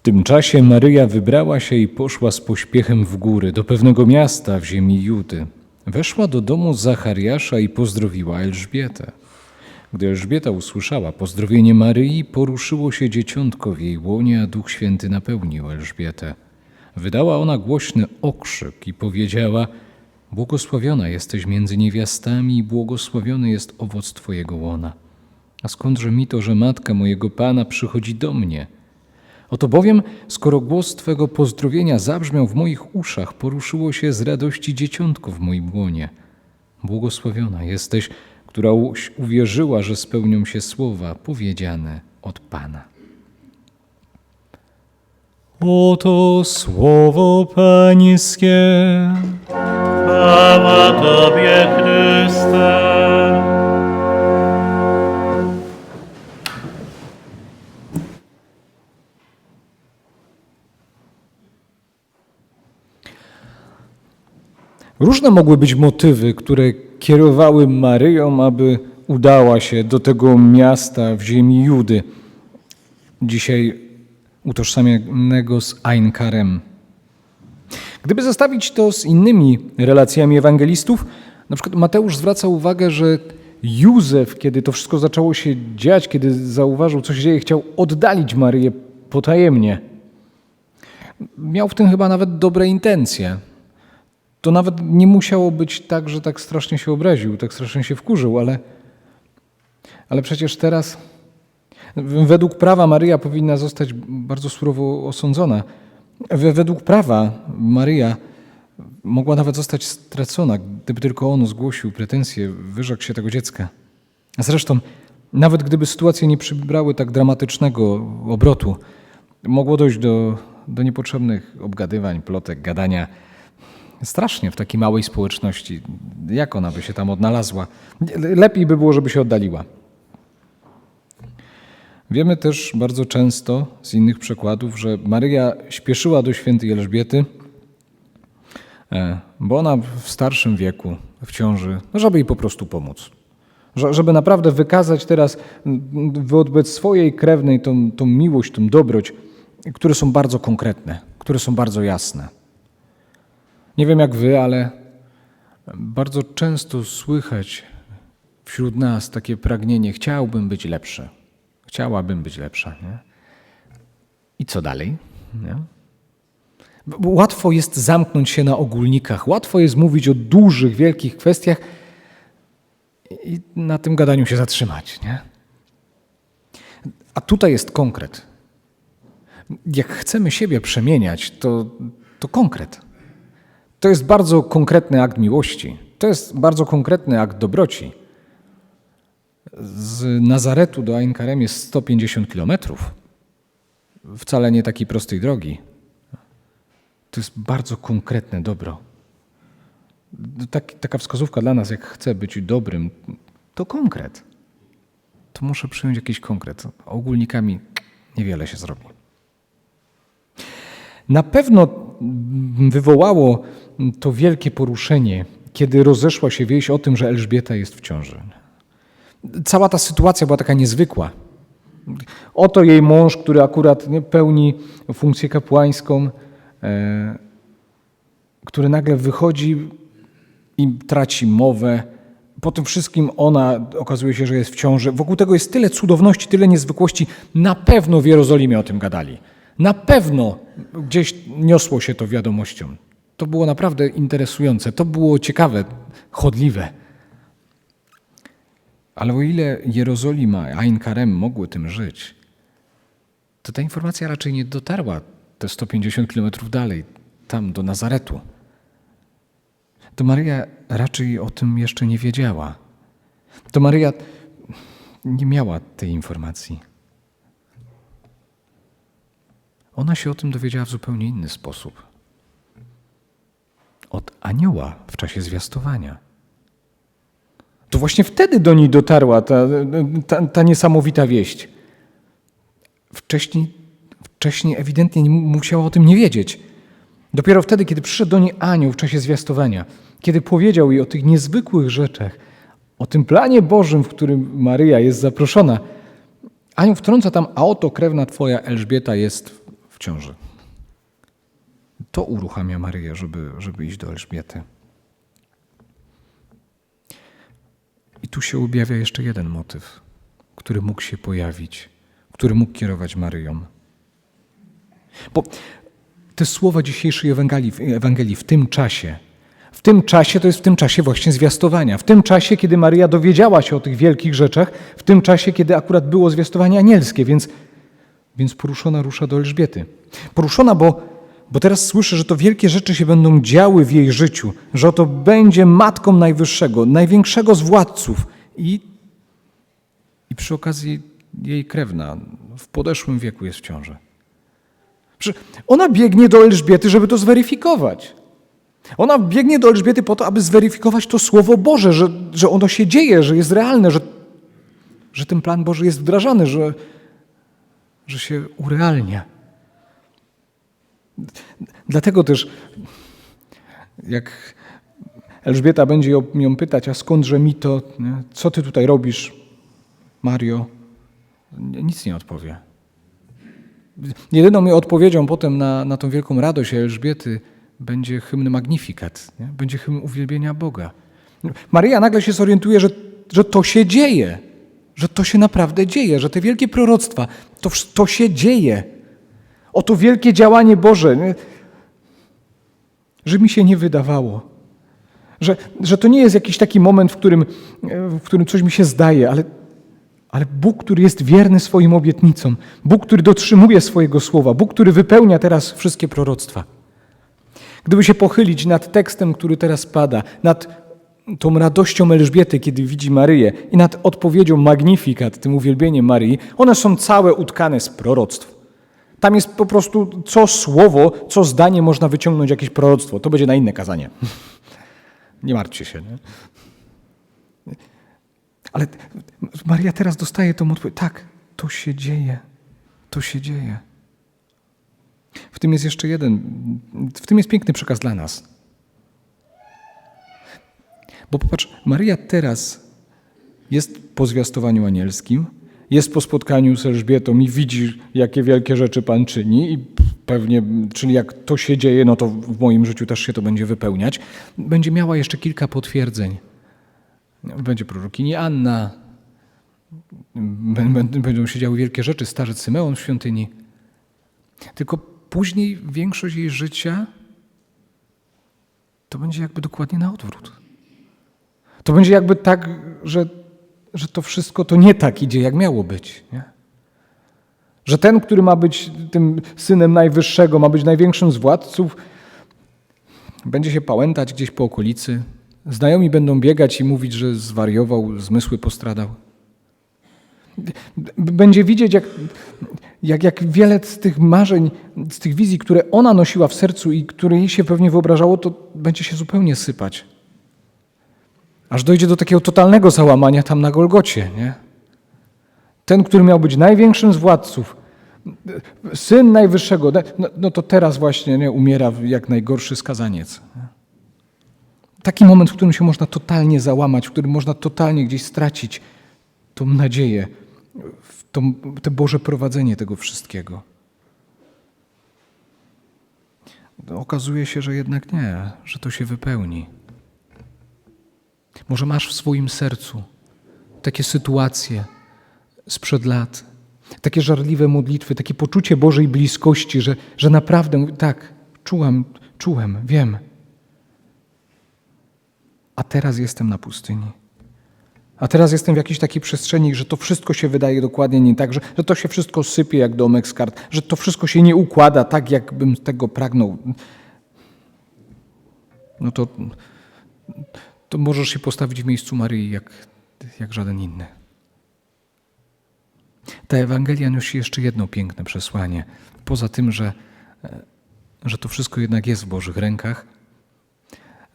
W tym czasie Maryja wybrała się i poszła z pośpiechem w góry do pewnego miasta w ziemi Judy. Weszła do domu Zachariasza i pozdrowiła Elżbietę. Gdy Elżbieta usłyszała pozdrowienie Maryi, poruszyło się dzieciątko w jej łonie, a Duch Święty napełnił Elżbietę. Wydała ona głośny okrzyk i powiedziała: Błogosławiona jesteś między niewiastami i błogosławiony jest owoc Twojego łona. A skądże mi to, że matka mojego Pana przychodzi do mnie? Oto bowiem, skoro głos Twego pozdrowienia zabrzmiał w moich uszach, poruszyło się z radości dzieciątko w moim łonie. Błogosławiona jesteś, która uwierzyła, że spełnią się słowa powiedziane od Pana. Oto słowo Pańskie. Chwała Tobie, Chryste. Różne mogły być motywy, które kierowały Maryją, aby udała się do tego miasta w ziemi Judy, dzisiaj utożsamianego z Ein Karem. Gdyby zestawić to z innymi relacjami ewangelistów, na przykład Mateusz zwraca uwagę, że Józef, kiedy to wszystko zaczęło się dziać, kiedy zauważył, co się dzieje, chciał oddalić Maryję potajemnie. Miał w tym chyba nawet dobre intencje. To nawet nie musiało być tak, że tak strasznie się obraził, tak strasznie się wkurzył, ale, ale przecież teraz według prawa Maryja powinna zostać bardzo surowo osądzona. Według prawa Maryja mogła nawet zostać stracona, gdyby tylko on zgłosił pretensje, wyrzekł się tego dziecka. Zresztą, nawet gdyby sytuacje nie przybrały tak dramatycznego obrotu, mogło dojść do, do niepotrzebnych obgadywań, plotek, gadania. Strasznie w takiej małej społeczności. Jak ona by się tam odnalazła? Lepiej by było, żeby się oddaliła. Wiemy też bardzo często z innych przekładów, że Maryja śpieszyła do świętej Elżbiety, e, bo ona w starszym wieku, w ciąży, no żeby jej po prostu pomóc. Że- Żeby naprawdę wykazać teraz wobec swojej krewnej tą, tą miłość, tą dobroć, które są bardzo konkretne, które są bardzo jasne. Nie wiem jak wy, ale bardzo często słychać wśród nas takie pragnienie: chciałbym być lepszy. Chciałabym być lepsza. Nie? I co dalej? Nie? Łatwo jest zamknąć się na ogólnikach, łatwo jest mówić o dużych, wielkich kwestiach i na tym gadaniu się zatrzymać. Nie? A tutaj jest konkret. Jak chcemy siebie przemieniać, to, to konkret. To jest bardzo konkretny akt miłości. To jest bardzo konkretny akt dobroci. Z Nazaretu do Ain Karem jest 150 kilometrów. Wcale nie takiej prostej drogi. To jest bardzo konkretne dobro. Tak, taka wskazówka dla nas, jak chcę być dobrym, to konkret. To muszę przyjąć jakiś konkret. Ogólnikami niewiele się zrobi. Na pewno wywołało to wielkie poruszenie, kiedy rozeszła się wieść o tym, że Elżbieta jest w ciąży. Cała ta sytuacja była taka niezwykła. Oto jej mąż, który akurat pełni funkcję kapłańską, e, który nagle wychodzi i traci mowę. Po tym wszystkim ona okazuje się, że jest w ciąży. Wokół tego jest tyle cudowności, tyle niezwykłości. Na pewno w Jerozolimie o tym gadali. Na pewno gdzieś niosło się to wiadomością. To było naprawdę interesujące, to było ciekawe, chodliwe. Ale o ile Jerozolima, Ain Karem mogły tym żyć, to ta informacja raczej nie dotarła te 150 kilometrów dalej, tam do Nazaretu. To Maryja raczej o tym jeszcze nie wiedziała. To Maryja nie miała tej informacji. Ona się o tym dowiedziała w zupełnie inny sposób. Od anioła w czasie zwiastowania. To właśnie wtedy do niej dotarła ta, ta, ta niesamowita wieść. Wcześniej, wcześniej ewidentnie nie musiała o tym nie wiedzieć. Dopiero wtedy, kiedy przyszedł do niej anioł w czasie zwiastowania, kiedy powiedział jej o tych niezwykłych rzeczach, o tym planie Bożym, w którym Maryja jest zaproszona, anioł wtrąca tam, a oto krewna twoja Elżbieta jest w ciąży. To uruchamia Maryję, żeby, żeby iść do Elżbiety. I tu się objawia jeszcze jeden motyw, który mógł się pojawić, który mógł kierować Maryją. Bo te słowa dzisiejszej Ewangelii, Ewangelii w tym czasie, w tym czasie to jest w tym czasie właśnie zwiastowania, w tym czasie, kiedy Maryja dowiedziała się o tych wielkich rzeczach, w tym czasie, kiedy akurat było zwiastowanie anielskie, więc, więc poruszona rusza do Elżbiety. Poruszona, bo, bo teraz słyszy, że to wielkie rzeczy się będą działy w jej życiu, że oto będzie matką Najwyższego, największego z władców i, i przy okazji jej krewna w podeszłym wieku jest w ciąży. Ona biegnie do Elżbiety, żeby to zweryfikować. Ona biegnie do Elżbiety po to, aby zweryfikować to Słowo Boże, że, że ono się dzieje, że jest realne, że, że ten plan Boży jest wdrażany, że, że się urealnia. Dlatego też, jak Elżbieta będzie ją- ją pytać, a skądże mi to, nie? co ty tutaj robisz, Mario, nic nie odpowie. Jedyną jej odpowiedzią potem na, na tą wielką radość Elżbiety będzie hymn Magnifikat, nie? będzie hymn uwielbienia Boga. Maryja nagle się zorientuje, że, że to się dzieje, że to się naprawdę dzieje, że te wielkie proroctwa, to, to się dzieje. Oto wielkie działanie Boże, że mi się nie wydawało. Że, że to nie jest jakiś taki moment, w którym, w którym coś mi się zdaje, ale, ale Bóg, który jest wierny swoim obietnicom, Bóg, który dotrzymuje swojego słowa, Bóg, który wypełnia teraz wszystkie proroctwa. Gdyby się pochylić nad tekstem, który teraz pada, nad tą radością Elżbiety, kiedy widzi Maryję i nad odpowiedzią Magnifikat, tym uwielbieniem Maryi, one są całe utkane z proroctw. Tam jest po prostu co słowo, co zdanie można wyciągnąć jakieś proroctwo. To będzie na inne kazanie. Nie martwcie się. Nie? Ale Maria teraz dostaje tą odpowiedź. Tak, to się dzieje. To się dzieje. W tym jest jeszcze jeden, w tym jest piękny przekaz dla nas. Bo popatrz, Maria teraz jest po zwiastowaniu anielskim, jest po spotkaniu z Elżbietą i widzi, jakie wielkie rzeczy Pan czyni i pewnie, czyli jak to się dzieje, no to w moim życiu też się to będzie wypełniać. Będzie miała jeszcze kilka potwierdzeń. Będzie prorokini Anna, bę- bę- będą się działy wielkie rzeczy, starzec Symeon w świątyni. Tylko później większość jej życia to będzie jakby dokładnie na odwrót. To będzie jakby tak, że, że to wszystko to nie tak idzie, jak miało być. Nie? Że ten, który ma być tym synem najwyższego, ma być największym z władców, będzie się pałętać gdzieś po okolicy. Znajomi będą biegać i mówić, że zwariował, zmysły postradał. Będzie widzieć, jak, jak, jak wiele z tych marzeń, z tych wizji, które ona nosiła w sercu i które jej się pewnie wyobrażało, to będzie się zupełnie sypać. Aż dojdzie do takiego totalnego załamania tam na Golgocie, nie? Ten, który miał być największym z władców, syn najwyższego, no, no to teraz właśnie nie, umiera jak najgorszy skazaniec. Taki moment, w którym się można totalnie załamać, w którym można totalnie gdzieś stracić tą nadzieję, to, te Boże prowadzenie tego wszystkiego. No, Okazuje się, że jednak nie, że to się wypełni. Może masz w swoim sercu takie sytuacje sprzed lat, takie żarliwe modlitwy, takie poczucie Bożej bliskości, że, że naprawdę tak, czułem, czułem, wiem. A teraz jestem na pustyni. A teraz jestem w jakiejś takiej przestrzeni, że to wszystko się wydaje dokładnie nie tak, że, że to się wszystko sypie jak domek z kart, że to wszystko się nie układa tak, jakbym tego pragnął. No to, to możesz się postawić w miejscu Maryi jak, jak żaden inny. Ta Ewangelia nosi jeszcze jedno piękne przesłanie. Poza tym, że, e, że to wszystko jednak jest w Bożych rękach,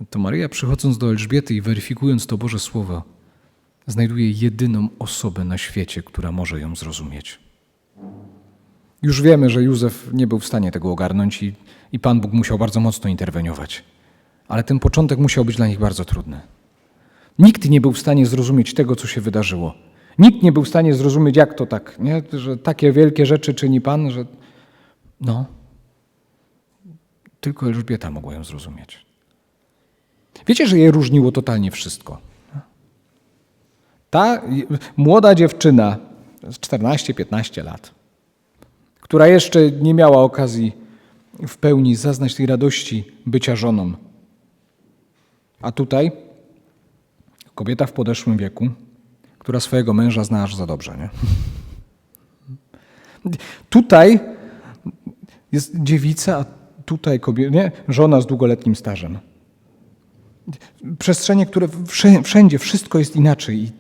to Maryja przychodząc do Elżbiety i weryfikując to Boże Słowo, znajduje jedyną osobę na świecie, która może ją zrozumieć. Już wiemy, że Józef nie był w stanie tego ogarnąć i, i Pan Bóg musiał bardzo mocno interweniować. Ale ten początek musiał być dla nich bardzo trudny. Nikt nie był w stanie zrozumieć tego, co się wydarzyło. Nikt nie był w stanie zrozumieć, jak to tak, nie? że takie wielkie rzeczy czyni Pan, że no, Tylko Elżbieta mogła ją zrozumieć. Wiecie, że je różniło totalnie wszystko. Ta młoda dziewczyna, 14-15 lat, która jeszcze nie miała okazji w pełni zaznać tej radości bycia żoną. A tutaj kobieta w podeszłym wieku, która swojego męża zna aż za dobrze. Nie? Tutaj jest dziewica, a tutaj kobieta, nie? żona z długoletnim stażem. Przestrzenie, które wszędzie, wszystko jest inaczej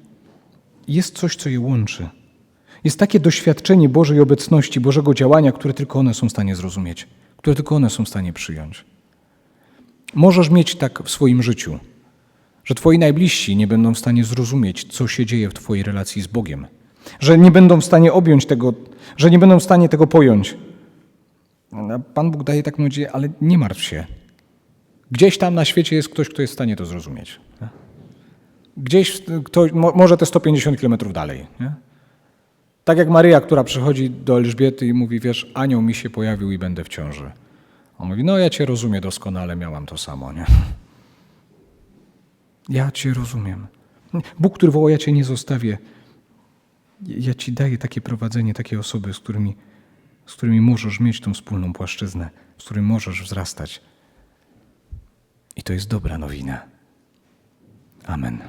i jest coś, co je łączy. Jest takie doświadczenie Bożej obecności, Bożego działania, które tylko one są w stanie zrozumieć, które tylko one są w stanie przyjąć. Możesz mieć tak w swoim życiu, że twoi najbliżsi nie będą w stanie zrozumieć, co się dzieje w twojej relacji z Bogiem, że nie będą w stanie objąć tego, że nie będą w stanie tego pojąć. Pan Bóg daje taką nadzieję, ale nie martw się. Gdzieś tam na świecie jest ktoś, kto jest w stanie to zrozumieć. Gdzieś ktoś, mo- może te 150 kilometrów dalej. Nie? Tak jak Maryja, która przychodzi do Elżbiety i mówi, wiesz, anioł mi się pojawił i będę w ciąży. On mówi, no ja cię rozumiem doskonale, miałam to samo, nie? Ja cię rozumiem. Bóg, który woła, ja cię nie zostawię. Ja ci daję takie prowadzenie, takie osoby, z którymi, z którymi możesz mieć tą wspólną płaszczyznę, z którymi możesz wzrastać. I to jest dobra nowina. Amen.